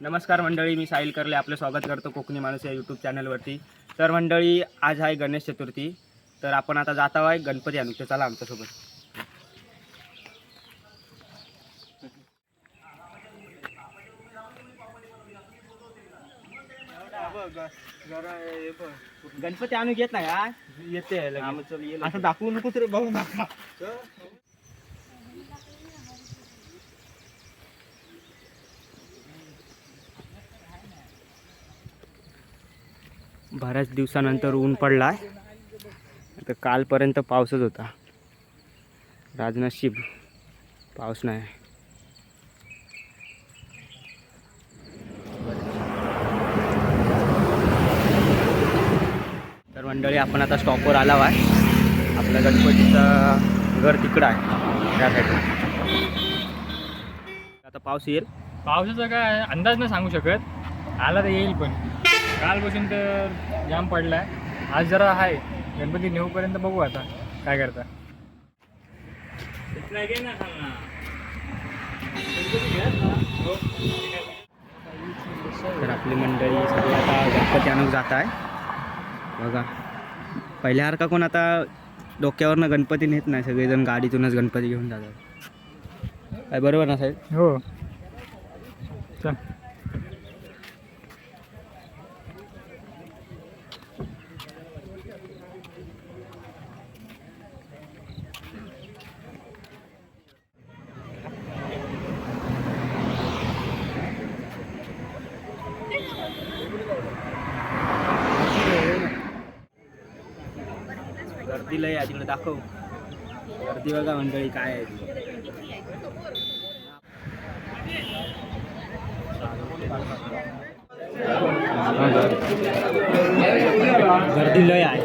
नमस्कार मंडळी मी साहिल करले आपलं स्वागत करतो कोकणी माणूस या यूट्यूब चॅनलवरती तर मंडळी आज आहे गणेश चतुर्थी. तर आपण आता जात आहे गणपती आणू तर चला आमच्यासोबत. गणपती आणू घेत नाही हा येते असं दाखवू नको तरी भाऊ बऱ्याच दिवसानंतर ऊन पडला आहे तर कालपर्यंत पाऊसच होता. राजनशीब. पाऊस नाही. तर मंडळी आपण आता स्टॉपवर आला आहे. आपल्या गणपतीचं घर तिकडं आहे. त्या साईडला आता पाऊस येईल? पावसाचा काय अंदाज नाही सांगू शकत. आला तर येईल पण. कालपासून तर जाम पडलाय. आज जरा आहे गणपती नेऊपर्यंत बघू आता काय करता. तर आपली मंडळी सगळी आता गणपती आणून जात आहे. बघा. पहिल्यासारखा कोण आता डोक्यावरनं गणपती नेत नाही. सगळेजण गाडीतूनच गणपती घेऊन जातात. काय बरोबर ना साहेब? हो. चल. गर्दी लय आहे तिकडे दाखव. गर्दी बघा मंडळी काय आहे. ती. गर्दी लय आहे.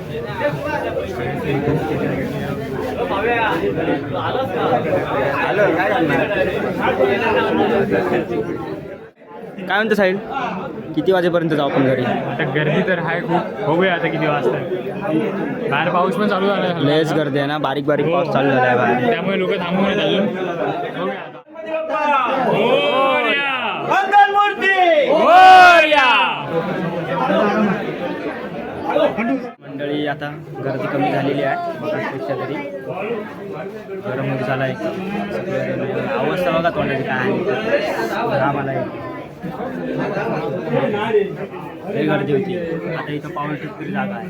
काय म्हणतो साईड किती वाजेपर्यंत जाऊ आपण घरी? आता गर्दी तर आहे खूप. बघूया आता किती वाजता बाहेर पाऊस पण चालू झाला. लयच गर्दी आहे ना. बारीक बारीक पाऊस चालू झाला आहे बाहेर. त्यामुळे लोक थांबून आहेत अजून बघूया आता. मंडळी आता गर्दी कमी झालेली आहे बघापेक्षा तरी गरम होत झाला आहे सगळं अवस्था बघा तोंडाची काय आहे घाम आला आहे लई गर्दी होती आता इथं पाऊल तरी जागा आहे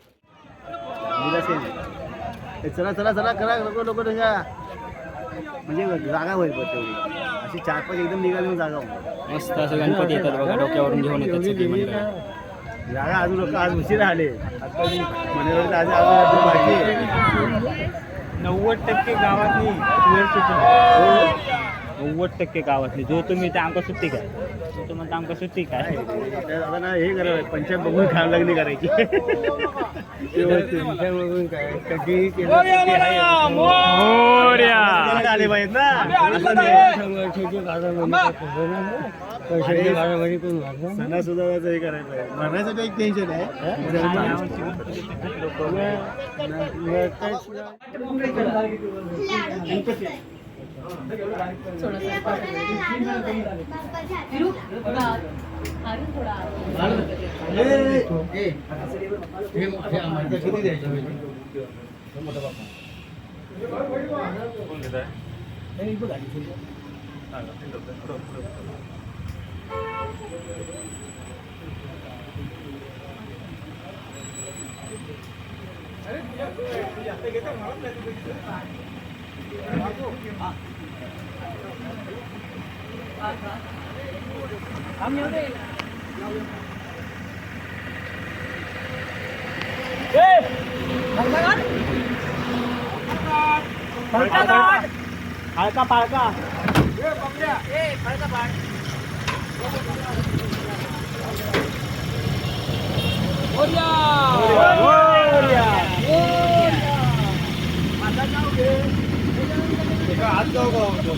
चला चला चला करा नको ढंगा म्हणजे जागा होईल पण तेवढी. अशी चार पाच एकदम निघाली मग जागा. मस्त असं गणपती येतात बघा डोक्यावरून घेऊन येतात सगळी मंडळी. जागा अजून लोक आज उशीर आले मनोरंजन आज अजून बाकी. नव्वद टक्के गावातली नव्वद टक्के गावातली. जो तुम्ही ते आमका सुट्टी काय तो तो म्हणता आमका सुट्टी काय ना हे करावं पंचायत बघून काम लागली करायची मोरया आले पाहिजेत ना. सणासुदाचं हे करायला पाहिजे मरण्याचं एक टेन्शन आहे किती द्यायचे मोठा बापा कोण देत अरे तुझ्या घेता मला Không nhớ đi. Đi. Thằng Thái Ất. Thằng Thái Ất. Thái Ất bài ca. Đi con kia. Đi, Thái Ất bài. Oh yeah! Oh yeah! Sahil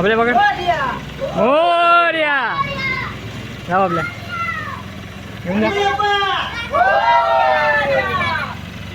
apa dia? Oh dia. Oh dia. Apa dia? Oh dia.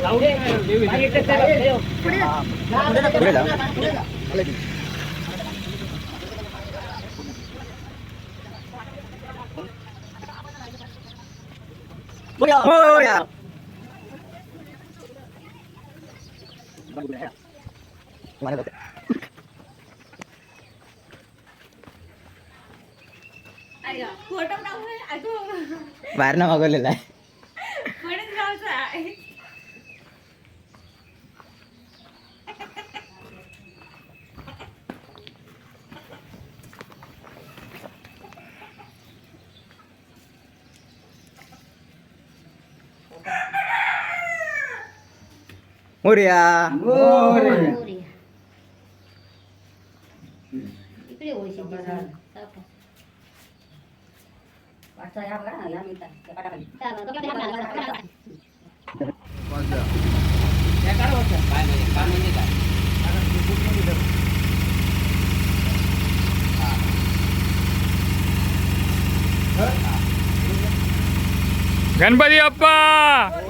जाऊ आपल्या घेऊन जा बघा Morya photo अगं बाहेरनं मागवलेला आहे म्हणून मोरया इकडे ओळशी गणपती बाप्पा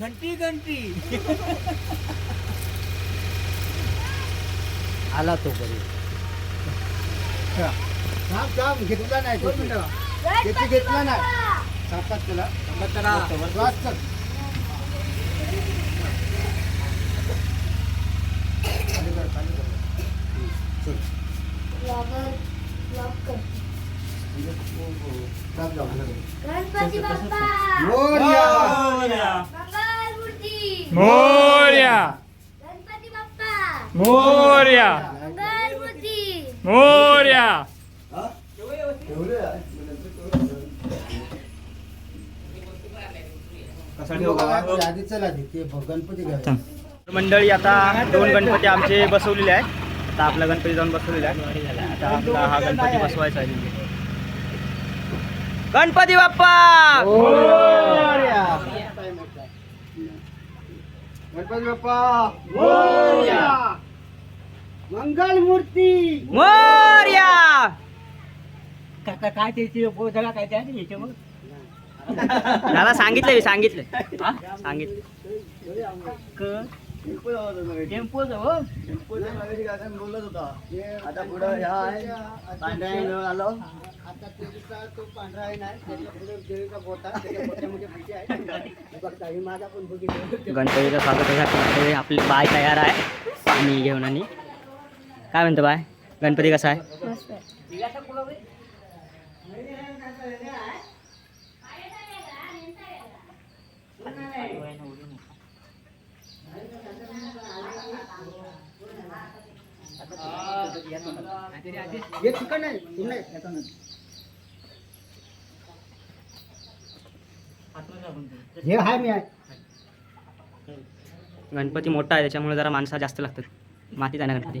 घंटी घंटी आला तो बरी थांब थांब घेतला नाही तो. घेतली घेतला नाही सापात त्याला श्वास कर. खाली कर, खाली कर. चल. थांब जाऊ. गणपती बाप्पा मोरया. मंगलमूर्ती मोर्या. गणपती बाप्पा. मोर्या. मंगलमूर्ती मोर्या. घ्या. मंडळी आता दोन गणपती आमचे बसवलेले आहेत. आता आपला गणपती जाऊन बसवलेला आहे. आता आपला हा गणपती बसवायचा आहे गणपती बाप्पा! गणपती बाप्पा मंगल मूर्ती मोर्या काय त्याची जगा काय त्या याच्यावर? दादा सांगितलं मी सांगितलं सांगितलं टेम्पो बोलत होता आता पुढं ह्या आहे. पांढऱ्या आहे नळ आलो. आता ते तो पांढरा आहे. नाही त्याच्या पुढे देवीचा बोटा त्याच्या आहे बघता ही माझा पण बघितलं गणपतीचं स्वागतासाठी आपली बाय तयार आहे. पाणी घेऊन आणि. काय म्हणतो बाय? गणपती कसा आहे? हे ठिकाण नाही पुन्हा येतो ना. हे आहे मी आहे गणपती मोठा आहे त्याच्यामुळे जरा माणसा जास्त लागतात आहे ना गणपती